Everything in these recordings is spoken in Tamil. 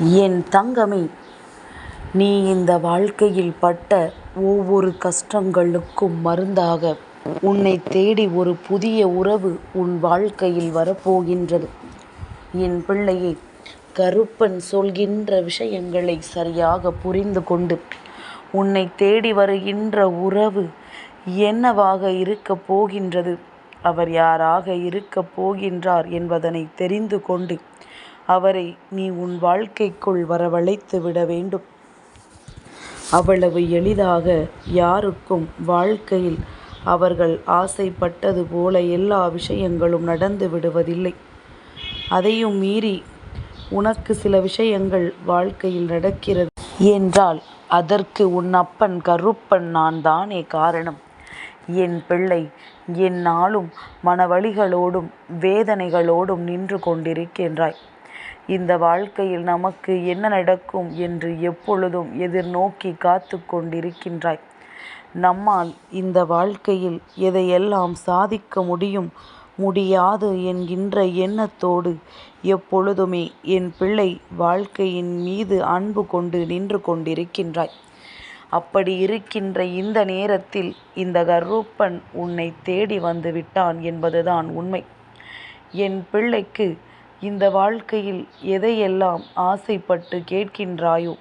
என் தங்கமே நீ இந்த வாழ்க்கையில் பட்ட ஒவ்வொரு கஷ்டங்களுக்கும் மருந்தாக உன்னை தேடி ஒரு புதிய உறவு உன் வாழ்க்கையில் வரப்போகின்றது. என் பிள்ளையை கருப்பன் சொல்கின்ற விஷயங்களை சரியாக புரிந்து கொண்டு உன்னை தேடி வருகின்ற உறவு என்னவாக இருக்கப் போகின்றது அவர் யாராக இருக்கப் போகின்றார் என்பதனை தெரிந்து கொண்டு அவரை நீ உன் வாழ்க்கைக்குள் வரவழைத்து விட வேண்டும். அவ்வளவு எளிதாக யாருக்கும் வாழ்க்கையில் அவர்கள் ஆசைப்பட்டது போல எல்லா விஷயங்களும் நடந்து விடுவதில்லை. அதையும் மீறி உனக்கு சில விஷயங்கள் வாழ்க்கையில் நடக்கிறது என்றால் அதற்கு உன் அப்பன் கருப்பன் நான் தானே காரணம். என் பிள்ளை என் நாளும் மனவழிகளோடும் வேதனைகளோடும் நின்று கொண்டிருக்கின்றாய். இந்த வாழ்க்கையில் நமக்கு என்ன நடக்கும் என்று எப்பொழுதும் எதிர்நோக்கி காத்து கொண்டிருக்கின்றாய். நம்மால் இந்த வாழ்க்கையில் எதையெல்லாம் சாதிக்க முடியும் முடியாது என்கின்ற எண்ணத்தோடு எப்பொழுதுமே என் பிள்ளை வாழ்க்கையின் மீது அன்பு கொண்டு நின்று கொண்டிருக்கின்றாய். அப்படி இருக்கின்ற இந்த நேரத்தில் இந்த கருப்பன் உன்னைத் தேடி வந்து விட்டான் என்பதுதான் உண்மை. என் பிள்ளைக்கு இந்த வாழ்க்கையில் எதையெல்லாம் ஆசைப்பட்டு கேட்கின்றாயோ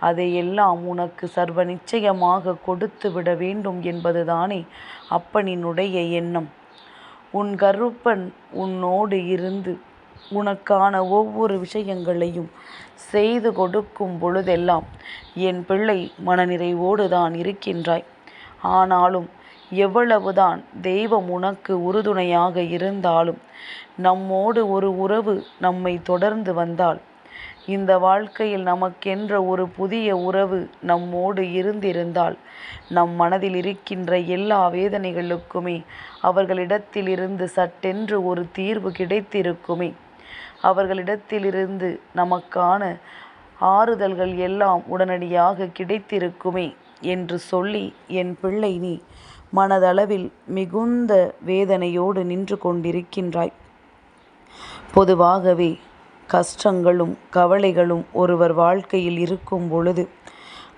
அதையெல்லாம் உனக்கு சர்வ நிச்சயமாக கொடுத்து விட வேண்டும் என்பதுதானே அப்பனினுடைய எண்ணம். உன் கருப்பன் உன்னோடு இருந்து உனக்கான ஒவ்வொரு விஷயங்களையும் செய்து கொடுக்கும் பொழுதெல்லாம் என் பிள்ளை மனநிறைவோடு தான் இருக்கின்றாய். ஆனாலும் எவ்வளவுதான் தெய்வம் உனக்கு உறுதுணையாக இருந்தாலும் நம்மோடு ஒரு உறவு நம்மை தொடர்ந்து வந்தால் இந்த வாழ்க்கையில் நமக்கென்ற ஒரு புதிய உறவு நம்மோடு இருந்திருந்தால் நம் மனதில் இருக்கின்ற எல்லா வேதனைகளுக்குமே அவர்களிடத்திலிருந்து சட்டென்று ஒரு தீர்வு கிடைத்திருக்குமே. அவர்களிடத்திலிருந்து நமக்கான ஆறுதல்கள் எல்லாம் உடனடியாக கிடைத்திருக்குமே என்று சொல்லி என் பிள்ளை நீ மனதளவில் மிகுந்த வேதனையோடு நின்று கொண்டிருக்கின்றாய். பொதுவாகவே கஷ்டங்களும் கவலைகளும் ஒருவர் வாழ்க்கையில் இருக்கும் பொழுது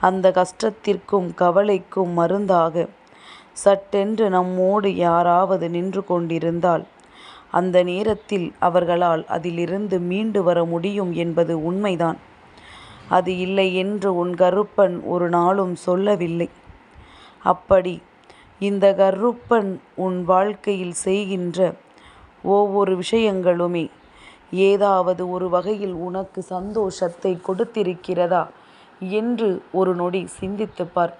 அந்த கஷ்டத்திற்கும் கவலைக்கும் மருந்தாக சட்டென்று நம்மோடு யாராவது நின்று கொண்டிருந்தால் அந்த நேரத்தில் அவர்களால் அதிலிருந்து மீண்டு வர முடியும் என்பது உண்மைதான். அது இல்லை என்று உன் கருப்பன் ஒரு நாளும் சொல்லவில்லை. அப்படி இந்த கருப்பன் உன் வாழ்க்கையில் செய்கின்ற ஒவ்வொரு விஷயங்களுமே ஏதாவது ஒரு வகையில் உனக்கு சந்தோஷத்தை கொடுத்திருக்கிறதா என்று ஒரு நொடி சிந்தித்துப் பார்.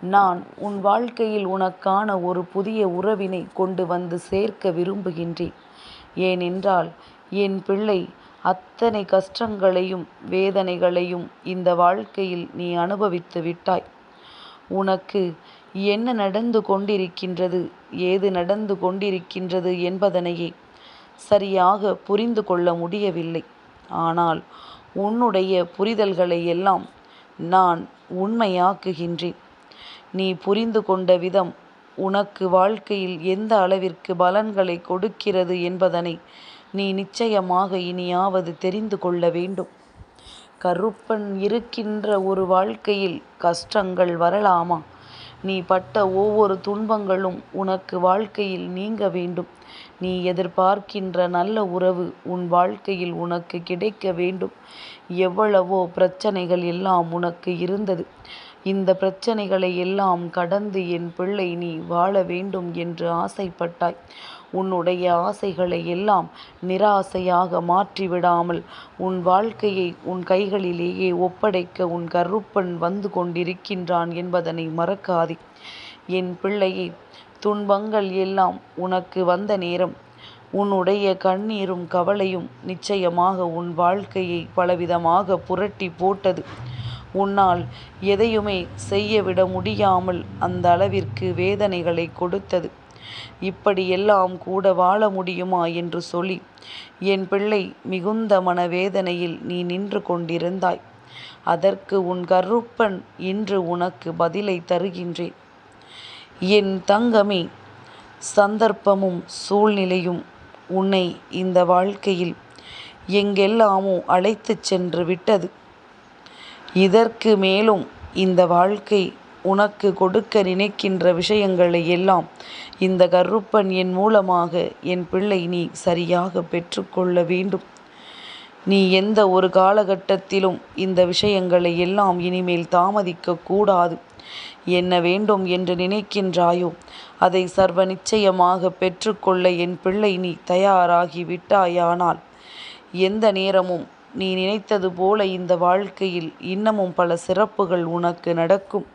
நான் உன் வாழ்க்கையில் உனக்கான ஒரு புதிய உறவினை கொண்டு வந்து சேர்க்க விரும்புகின்றேன். ஏனென்றால் என் பிள்ளை அத்தனை கஷ்டங்களையும் வேதனைகளையும் இந்த வாழ்க்கையில் நீ அனுபவித்து விட்டாய். உனக்கு என்ன நடந்து கொண்டிருக்கின்றது ஏது நடந்து கொண்டிருக்கின்றது என்பதனையே சரியாக புரிந்து கொள்ள முடியவில்லை. ஆனால் உன்னுடைய புரிதல்களை எல்லாம் நான் உண்மையாக்குகின்றேன். நீ புரிந்து கொண்ட விதம் உனக்கு வாழ்க்கையில் எந்த அளவிற்கு பலன்களை கொடுக்கிறது என்பதனை நீ நிச்சயமாக இனியாவது தெரிந்து கொள்ள வேண்டும். கருப்பன் இருக்கின்ற ஒரு வாழ்க்கையில் கஷ்டங்கள் வரலாமா? நீ பட்ட ஒவ்வொரு துன்பங்களும் உனக்கு வாழ்க்கையில் நீங்க வேண்டும். நீ எதிர்பார்க்கின்ற நல்ல உறவு உன் வாழ்க்கையில் உனக்கு கிடைக்க வேண்டும். எவ்வளவோ பிரச்சனைகள் எல்லாம் உனக்கு இருந்தது. இந்த பிரச்சனைகளை எல்லாம் கடந்து என் பிள்ளை நீ வாழ வேண்டும் என்று ஆசைப்பட்டாய். உன்னுடைய ஆசைகளை எல்லாம் நிராசையாக மாற்றிவிடாமல் உன் வாழ்க்கையை உன் கைகளிலேயே ஒப்படைக்க உன் கருப்பன் வந்து கொண்டிருக்கின்றான் என்பதனை மறக்காதே. என் பிள்ளையே துன்பங்கள் எல்லாம் உனக்கு வந்த நேரம் உன்னுடைய கண்ணீரும் கவலையும் நிச்சயமாக உன் வாழ்க்கையை பலவிதமாக புரட்டி போட்டது. உன்னால் எதையுமே செய்யவிட முடியாமல் அந்த அளவிற்கு வேதனைகளை கொடுத்தது. இப்படியெல்லாம் கூட வாழ முடியுமா என்று சொல்லி என் பிள்ளை மிகுந்த மனவேதனையில் நீ நின்று கொண்டிருந்தாய். அதற்கு உன் கருப்பன் இன்று உனக்கு பதிலை தருகின்றேன். என் தங்கமே சந்தர்ப்பமும் சூழ்நிலையும் உன்னை இந்த வாழ்க்கையில் எங்கெல்லாமோ அழைத்துச் சென்று விட்டது. இதற்கு மேலும் இந்த வாழ்க்கை உனக்கு கொடுக்க நினைக்கின்ற விஷயங்களை எல்லாம் இந்த கருப்பன் என் மூலமாக என் பிள்ளை நீ சரியாக பெற்றுக்கொள்ள வேண்டும். நீ எந்த ஒரு காலகட்டத்திலும் இந்த விஷயங்களை எல்லாம் இனிமேல் தாமதிக்க கூடாது. என்ன வேண்டும் என்று நினைக்கின்றாயோ அதை சர்வ நிச்சயமாக பெற்றுக்கொள்ள என் பிள்ளை நீ தயாராகி விட்டாயானால் எந்த நேரமும் நீ நினைத்தது போல இந்த வாழ்க்கையில் இன்னமும் பல சிறப்புகள் உனக்கு நடக்கும்.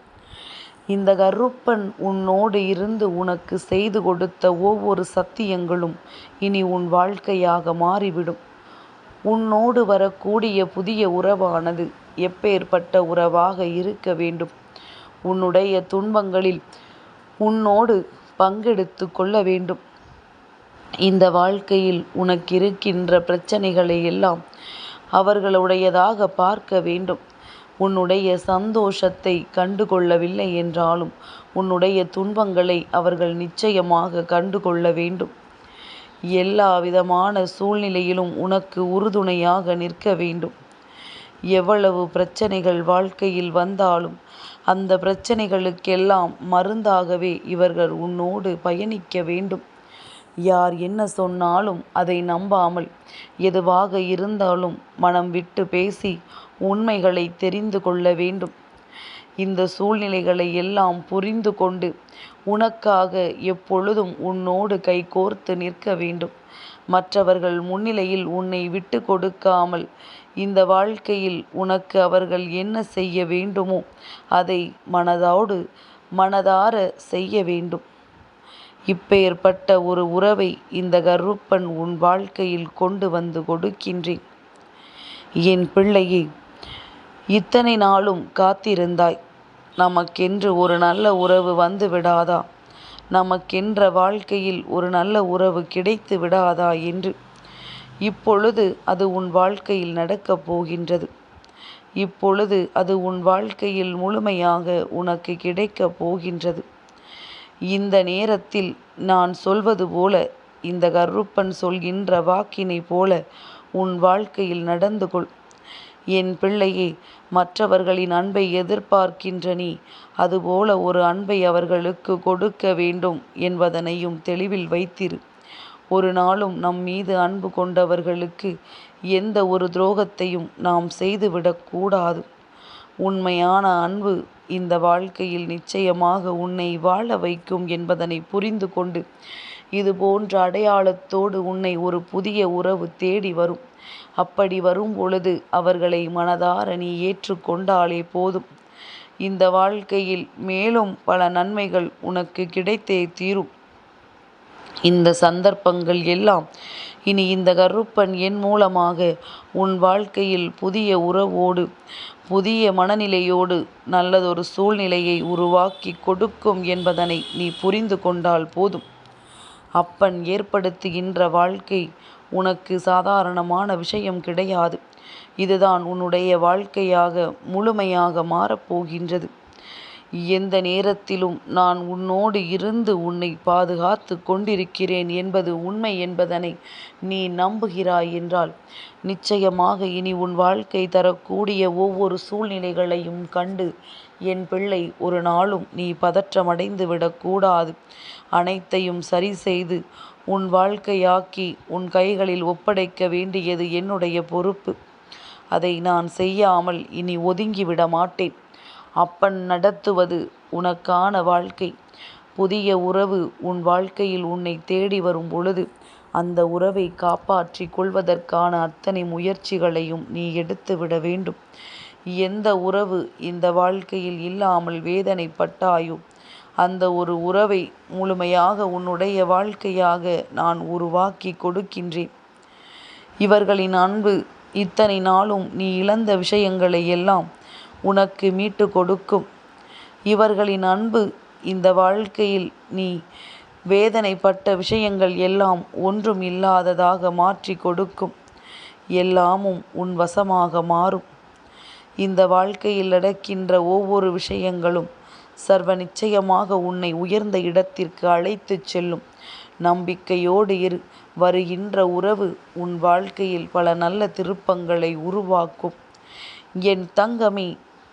இந்த கருப்பன் உன்னோடு இருந்து உனக்கு செய்து கொடுத்த ஒவ்வொரு சத்தியங்களும் இனி உன் வாழ்க்கையாக மாறிவிடும். உன்னோடு வரக்கூடிய புதிய உறவானது எப்பேற்பட்ட உறவாக இருக்க வேண்டும். உன்னுடைய துன்பங்களில் உன்னோடு பங்கெடுத்து கொள்ள வேண்டும். இந்த வாழ்க்கையில் உனக்கு இருக்கின்ற பிரச்சனைகளை எல்லாம் அவர்களுடையதாக பார்க்க வேண்டும். உன்னுடைய சந்தோஷத்தை கண்டு கொள்ளவில்லை என்றாலும் உன்னுடைய துன்பங்களை அவர்கள் நிச்சயமாக கண்டுகொள்ள வேண்டும். எல்லா விதமான சூழ்நிலையிலும் உனக்கு உறுதுணையாக நிற்க வேண்டும். எவ்வளவு பிரச்சனைகள் வாழ்க்கையில் வந்தாலும் அந்த பிரச்சனைகளுக்கெல்லாம் மருந்தாகவே இவர்கள் உன்னோடு பயணிக்க வேண்டும். யார் என்ன சொன்னாலும் அதை நம்பாமல் எதுவாக இருந்தாலும் மனம் விட்டு பேசி உண்மைகளை தெரிந்து கொள்ள வேண்டும். இந்த சூழ்நிலைகளை எல்லாம் புரிந்து கொண்டு உனக்காக எப்பொழுதும் உன்னோடு கைகோர்த்து நிற்க வேண்டும். மற்றவர்கள் முன்னிலையில் உன்னை விட்டு கொடுக்காமல் இந்த வாழ்க்கையில் உனக்கு அவர்கள் என்ன செய்ய வேண்டுமோ அதை மனதோடு மனதார செய்ய வேண்டும். இப்பேற்பட்ட ஒரு உறவை இந்த கருப்பன் உன் வாழ்க்கையில் கொண்டு வந்து கொடுக்கின்றேன். என் பிள்ளையே இத்தனை நாளும் காத்திருந்தாய். நமக்கென்று ஒரு நல்ல உறவு வந்து விடாதா? நமக்கென்ற வாழ்க்கையில் ஒரு நல்ல உறவு கிடைத்து விடாதா என்று. இப்பொழுது அது உன் வாழ்க்கையில் நடக்கப் போகின்றது. இப்பொழுது அது உன் வாழ்க்கையில் முழுமையாக உனக்கு கிடைக்கப் போகின்றது. இந்த நேரத்தில் நான் சொல்வது போல இந்த கருப்பன் சொல்கின்ற வாக்கினைப் போல உன் வாழ்க்கையில் நடந்து கொள். என் பிள்ளையே மற்றவர்களின் அன்பை எதிர்பார்க்கின்ற நீ அதுபோல ஒரு அன்பை அவர்களுக்கு கொடுக்க வேண்டும் என்பதனையும் தெளிவில் வைத்திரு. ஒரு நாளும் நம் மீது அன்பு கொண்டவர்களுக்கு எந்த ஒரு துரோகத்தையும் நாம் செய்துவிடக்கூடாது உண்மையான அன்பு இந்த வாழ்க்கையில் நிச்சயமாக உன்னை வாழ வைக்கும் என்பதனை புரிந்து கொண்டு இது போன்ற அடையாளத்தோடு உன்னை ஒரு புதிய உறவு தேடி வரும். அப்படி வரும்பொழுது அவர்களை மனதார நீ ஏற்றுக்கொண்டாலே போதும். இந்த வாழ்க்கையில் மேலும் பல நன்மைகள் உனக்கு கிடைத்தே தீரும். இந்த சந்தர்ப்பங்கள் எல்லாம் இனி இந்த கருப்பன் என் மூலமாக உன் வாழ்க்கையில் புதிய உறவோடு புதிய மனநிலையோடு நல்லதொரு சூழ்நிலையை உருவாக்கிக் கொடுக்கும் என்பதனை நீ புரிந்து கொண்டால் போதும். அப்பன் ஏற்படுத்துகின்ற வாழ்க்கை உனக்கு சாதாரணமான விஷயம் கிடையாது. இதுதான் உன்னுடைய வாழ்க்கையாக முழுமையாக மாறப்போகின்றது எந்த நேரத்திலும் நான் உன்னோடு இருந்து உன்னை பாதுகாத்து கொண்டிருக்கிறேன் என்பது உண்மை என்பதனை நீ நம்புகிறாய் என்றால் நிச்சயமாக இனி உன் வாழ்க்கை தரக்கூடிய ஒவ்வொரு சூழ்நிலைகளையும் கண்டு என் பிள்ளை ஒரு நாளும் நீ பதற்றமடைந்து விடக்கூடாது அனைத்தையும் சரி செய்து உன் வாழ்க்கையாக்கி உன் கைகளில் ஒப்படைக்க வேண்டியது என்னுடைய பொறுப்பு. அதை நான் செய்யாமல் இனி ஒதுங்கி விட மாட்டேன். அப்பன் நடத்துவது உனக்கான வாழ்க்கை. புதிய உறவு உன் வாழ்க்கையில் உன்னை தேடி வரும் பொழுது அந்த உறவை காப்பாற்றிக் கொள்வதற்கான அத்தனை முயற்சிகளையும் நீ எடுத்து விட வேண்டும். எந்த உறவு இந்த வாழ்க்கையில் இல்லாமல் வேதனைப்பட்டாயோ அந்த ஒரு உறவை முழுமையாக உன்னுடைய வாழ்க்கையாக நான் உருவாக்கி கொடுக்கின்றேன். இவர்களின் அன்பு இத்தனை நாளும் நீ இழந்த விஷயங்களை எல்லாம் உனக்கு மீட்டு கொடுக்கும். இவர்களின் அன்பு இந்த வாழ்க்கையில் நீ வேதனைப்பட்ட விஷயங்கள் எல்லாம் ஒன்றும் இல்லாததாக மாற்றி கொடுக்கும். எல்லாமும் உன் வசமாக மாறும். இந்த வாழ்க்கையில் நடக்கின்ற ஒவ்வொரு விஷயங்களும் சர்வ நிச்சயமாக உன்னை உயர்ந்த இடத்திற்கு அழைத்துச் செல்லும். நம்பிக்கையோடு இரு வருகின்ற உறவு உன் வாழ்க்கையில் பல நல்ல திருப்பங்களை உருவாக்கும் என் தங்கமே